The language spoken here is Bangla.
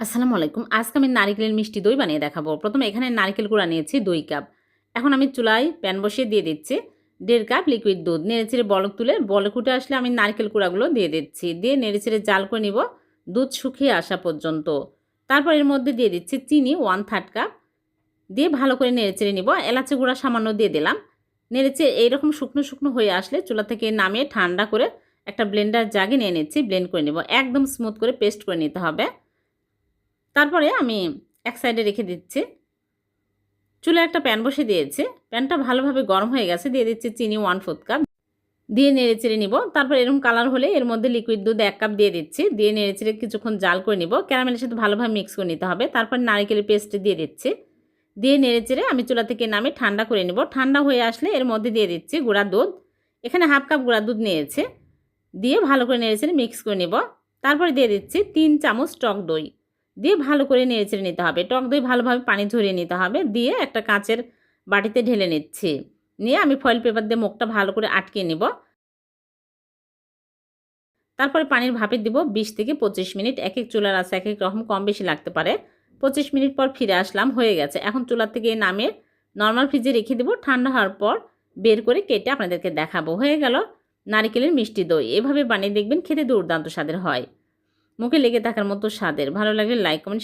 আসসালামু আলাইকুম। আজকে আমি নারিকেলের মিষ্টি দই বানিয়ে দেখাবো। প্রথমে এখানে নারকেল গুঁড়া নিয়েছি দুই কাপ। এখন আমি চুলায় প্যান বসিয়ে দিয়ে দিচ্ছি দেড় কাপ লিকুইড দুধ। নেড়েচেড়ে বলক তুলে বলক উঠে আসলে আমি নারকেল কুড়াগুলো দিয়ে দিচ্ছি। দিয়ে নেড়েচেড়ে জাল করে নিব দুধ শুকিয়ে আসা পর্যন্ত। তারপর এর মধ্যে দিয়ে দিচ্ছি চিনি ওয়ান থার্ড কাপ দিয়ে ভালো করে নেড়েচেড়ে নিব। এলাচি গুঁড়া সামান্য দিয়ে দিলাম। নেড়েচে এইরকম শুকনো শুকনো হয়ে আসলে চুলা থেকে নামিয়ে ঠান্ডা করে একটা ব্লেন্ডার জাগে নিয়ে নিচ্ছি। ব্লেন্ড করে নেব। একদম স্মুথ করে পেস্ট করে নিতে হবে। তারপরে আমি এক সাইডে রেখে দিচ্ছি। চুলে একটা প্যান বসে দিয়েছি। প্যানটা ভালোভাবে গরম হয়ে গেছে। দিয়ে দিচ্ছি চিনি ওয়ান ফোর্থ কাপ। দিয়ে নেড়ে চেড়ে নিব। তারপর এরকম কালার হলে এর মধ্যে লিকুইড দুধ এক কাপ দিয়ে দিচ্ছি। দিয়ে নেড়ে চেড়ে কিছুক্ষণ জাল করে নিব। ক্যারামেলের সাথে ভালোভাবে মিক্স করে নিতে হবে। তারপর নারিকেলের পেস্ট দিয়ে দিচ্ছি। দিয়ে নেড়ে চেড়ে আমি চুলা থেকে নামে ঠান্ডা করে নিব। ঠান্ডা হয়ে আসলে এর মধ্যে দিয়ে দিচ্ছি গুঁড়া দুধ। এখানে হাফ কাপ গুঁড়া দুধ নিয়েছে। দিয়ে ভালো করে নেড়ে চেড়ে মিক্স করে নিব। তারপরে দিয়ে দিচ্ছি তিন চামচ টক দই। দিয়ে ভালো করে নেড়েচেড়ে নিতে হবে। টক দই ভালোভাবে পানি ঝরিয়ে নিতে হবে। দিয়ে একটা কাঁচের বাটিতে ঢেলে নিচ্ছি। নিয়ে আমি ফয়েল পেপার দিয়ে মুখটা ভালো করে আটকে নিব। তারপরে পানির ভাপে দিব বিশ থেকে পঁচিশ মিনিট। এক এক চুলার আছে এক এক রকম, কম বেশি লাগতে পারে। পঁচিশ মিনিট পর ফিরে আসলাম, হয়ে গেছে। এখন চুলার থেকে নামিয়ে নর্মাল ফ্রিজে রেখে দেবো। ঠান্ডা হওয়ার পর বের করে কেটে আপনাদেরকে দেখাবো। হয়ে গেল নারিকেলের মিষ্টি দই। এভাবে বানিয়ে দেখবেন খেতে দুর্দান্ত স্বাদের হয়। মুখে লেগে থাকার মতো স্বাদের। ভালো লাগলে লাইক কমেন্ট